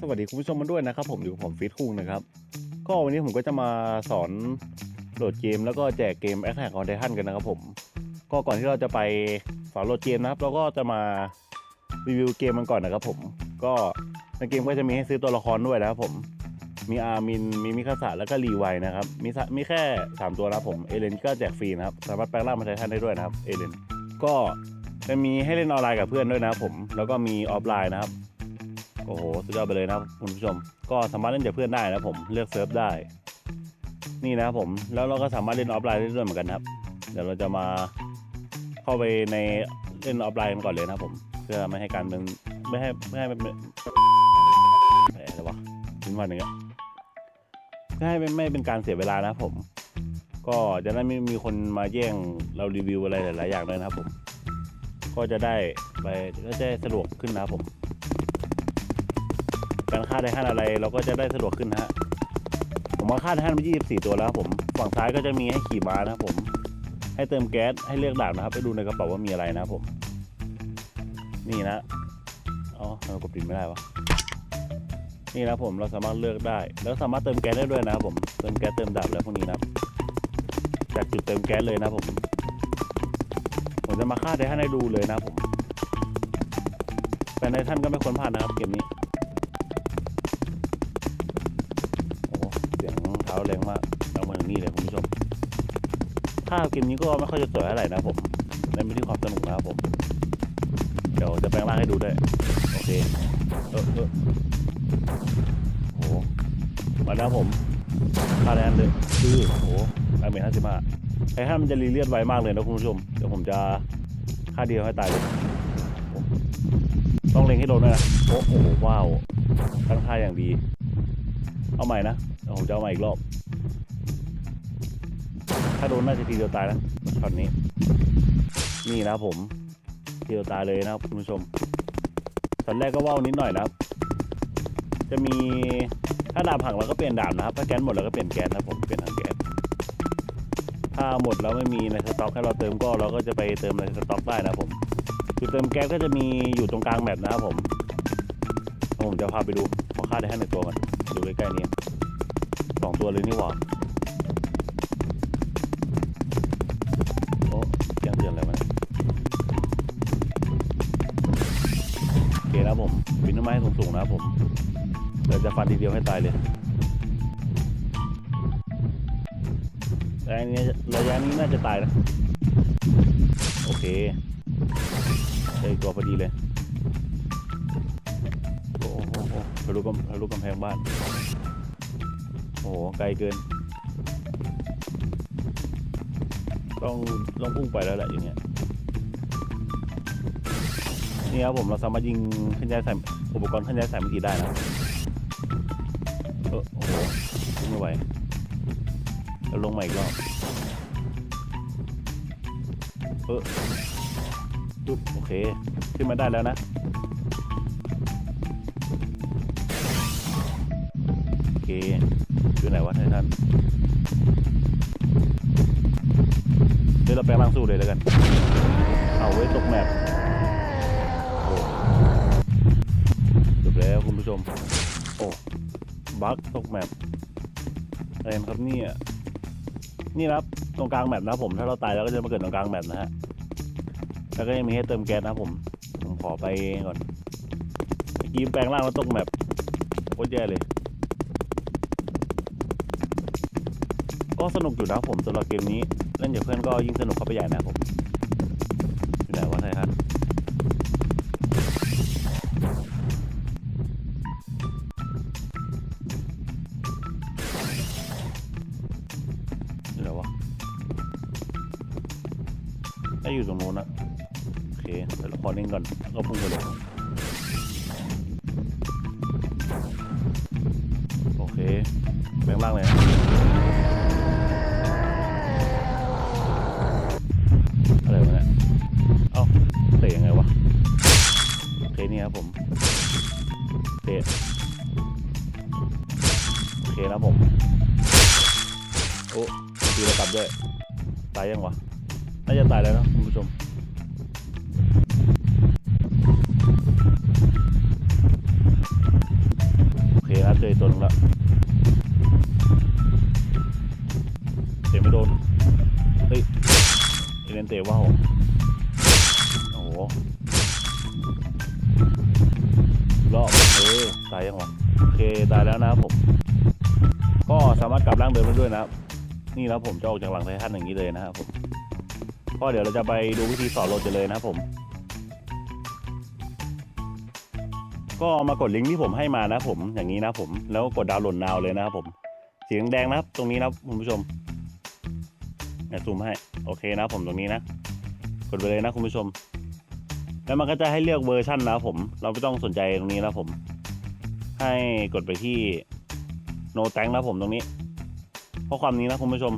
สวัสดีคุณผู้ชมมาด้วยนะครับผมอยู่ผมฟิตคุงนะครับ ก็วันนี้ผมก็จะมาสอนโหลดเกมแล้วก็แจกเกม a t t a c k on Titan กันนะครับผม ก็ก่อนที่เราจะไปสอนโหลดเกมนะครับ เราก็จะมารีวิวเกมมันก่อนนะครับผม ก็ในเกมก็จะมีให้ซื้อตัวละครด้วยนะครับผม มีอาร์มิน มีมิคาสะแล้วก็รีไวนะครับ มีมีแค่ 3 ตัวนะครับผม เอเลนก็แจกฟรีนะครับ สามารถแปลงร่างมาไททันได้ด้วยนะครับ เอเลน ก็จะมีให้เล่นออนไลน์กับเพื่อนด้วยนะครับผม แล้วก็มีออฟไลน์นะครับ โอ้โห สุดยอดไปเลยนะครับคุณผู้ชม ก็สามารถเล่นกับเพื่อนได้นะผม เลือกเซิร์ฟได้ นี่นะครับผม แล้วเราก็สามารถเล่นออฟไลน์ได้ด้วยเหมือนกันครับ เดี๋ยวเราจะมาเข้าไปในเล่นออฟไลน์กันก่อนเลยนะครับผม เพื่อไม่ให้การเป็นไม่ให้ไม่ให้เป็นแหมอะไรวะทิ้งวันหนึ่งอะเพื่อให้ไม่ไม่เป็นการเสียเวลานะครับผม ก็จะได้ไม่มีคนมาแย่งเรารีวิวอะไรหลาย ๆ อย่างด้วยนะครับผม ก็จะได้ไปก็จะสะดวกขึ้นนะครับผม การฆ่าไดฮันอะไร เราก็จะได้สะดวกขึ้นนะฮะผมว่าฆ่าไดฮันไป24 ตัวแล้วผมฝั่งซ้ายก็จะมีให้ขี่ม้านะครับผม ให้เติมแก๊สให้เลือกดาบนะครับ ไปดูในกระเป๋าว่ามีอะไรนะครับผม นี่นะอ๋อทำไมกดปิดไม่ได้วะนี่นะผมเราสามารถเลือกได้ แล้วสามารถเติมแก๊สได้ด้วยนะครับผมเติมแก๊สเติมดาบอะไรพวกนี้นะครับจากจุดเติมแก๊สเลยนะผม ผมจะมาฆ่าไดฮันให้ดูเลยนะผมแฟนไดฮันก็ไม่ควรพลาดนะครับเกมนี้าแรงมากดังมาถึงนี่เลยคุณผู้ชมถ้าเกมนี้ก็ไม่ค่อยจะสวยเท่าไหร่นะผมเล่นไปที่ความสนุกนะครับผม เดี๋ยวจะแปลงร่างให้ดูด้วย โอเค เออเออโอ้โหมาแล้วผมคาแรงเลยคือโอ้โหดาเมจห้าสิบห้าไอ้ห้ามันจะรีเลียดไวมากเลยนะคุณผู้ชม เดี๋ยวผมจะค่าเดียวให้ตายเลย ต้องเล็งให้โดนด้วยนะ โอ้โห ว้าว ตั้งค่าอย่างดี เอาใหม่นะ ผมจะเอาม่อีกรอบ ถ้าโดนน่าจะทีเดียวตายนะช็อตนี้ นี่นะครับผมทีเดียวตายเลยนะครับคุณผู้ชมช็อตแรกก็ว่าวนิดหน่อยนะครับ จะมีถ้าดาบหักเราก็เปลี่ยนดาบนะครับ ถ้าแก๊สหมดเราก็เปลี่ยนแก๊สนะครับผมเปลี่ยนทางแก๊สถ้าหมดแล้วไม่มีในสต็อกให้เราเติมก็เราก็จะไปเติมในสต็อกได้นะครับผมจุดเติมแก๊สก็จะมีอยู่ตรงกลางแมปนะครับผมผมจะพาไปดูขอค่าได้ให้หนึ่งตัวก่อนดูใกล้ๆนี้ สองตัวเลยนี่หว่าโอ้ยังเตือนอะไรมาเนี่ยโอเคนะผมปีนต้นไม้สูงๆนะผมเดี๋ยวจะฟันทีเดียวให้ตายเลยระยะนี้ระยะนี้น่าจะตายนะ โอเคเจอตัวพอดีเลย โอ้โหโอ้โหทะลุกำทะลุกำแพงบ้าน โอ้โหไกลเกิน ต้องต้องพุ่งไปแล้วแหละอย่างเงี้ยนี่ครับผมเราสามารถยิงเคลื่อนย้ายสายอุปกรณ์เคลื่อนย้ายสายมือกี้ได้นะเออโอ้โหไม่ไหวแล้วลงใหมาอีกรอบเออปึ๊บโอเค ขึ้นมาได้แล้วนะ เคอยู่ไหนวะไททันเดี๋ยวเราแปลงร่างสู้เลยแล้วกัน เอาไว้ตกแมปโอ้จบแล้วคุณผู้ชม โอ้บั๊กตกแมปอะไรนครับเนี่ยนี่นะครับตรงกลางแมปนะผมถ้าเราตายแล้วก็จะมาเกิดตรงกลางแมปนะฮะแล้วก็ยังมีให้เติมแก๊สนะผมผมขอไปก่อนเมื่อกี้แปลงร่างแล้วตกแมปโคตรแย่เลย ก็สนุกอยู่นะผมสำหรับเกมนี้ เล่นกับเพื่อนก็ยิ่งสนุกเข้าไปใหญ่นะผมอยู่ไหนวะไททันอยู่ไหนวะได้อยู่ตรงโน้นนะโอเคเดี๋ยวเราขอเล่นก่อนแล้วก็พุ่งไปเลยโอเคแบงล่างเลย โอเนี่ครับผมเตะโอเคนะผมโอ้ตีระดับด้วยตายยังวะน่าจะตายแล้วนะคุณผู้ชมจออตัวนึงแล้ว อตายยังวะโอเคตายแล้วนะครับผม ก็สามารถกลับร่างเดิมได้ด้วยนะครับ นี่นะผมจะออกจากหลังไททันอย่างนี้เลยนะครับผมก็เดี๋ยวเราจะไปดูวิธีสอนโหลดกันเลยนะครับผม ก็มากดลิงก์ที่ผมให้มานะครับผมอย่างนี้นะครับผม แล้วกดดาวน์โหลดนาวเลยนะครับผมสีแดงนะครับ ตรงนี้นะครับคุณผู้ชมเดี๋ยวซูมให้โอเคนะครับผมตรงนี้นะ กดไปเลยนะคุณผู้ชม แล้วมันก็จะให้เลือกเวอร์ชันนะครับผม เราไม่ต้องสนใจตรงนี้นะครับผม ให้กดไปที่ no thank นะผมตรงนี้ข้อความนี้นะคุณผู้ชม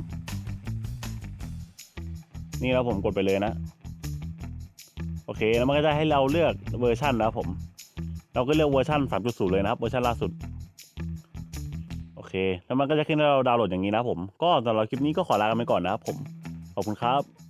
นี่แล้วผมกดไปเลยนะ โอเคแล้วมันก็จะให้เราเลือกเวอร์ชันนะผม เราก็เลือกเวอร์ชัน3.0 เลยนะครับเวอร์ชันล่าสุดโอเค แล้วมันก็จะขึ้นให้เราดาวน์โหลดอย่างนี้นะผม ก็สำหรับคลิปนี้ก็ขอลากันไปก่อนนะครับผม ขอบคุณครับ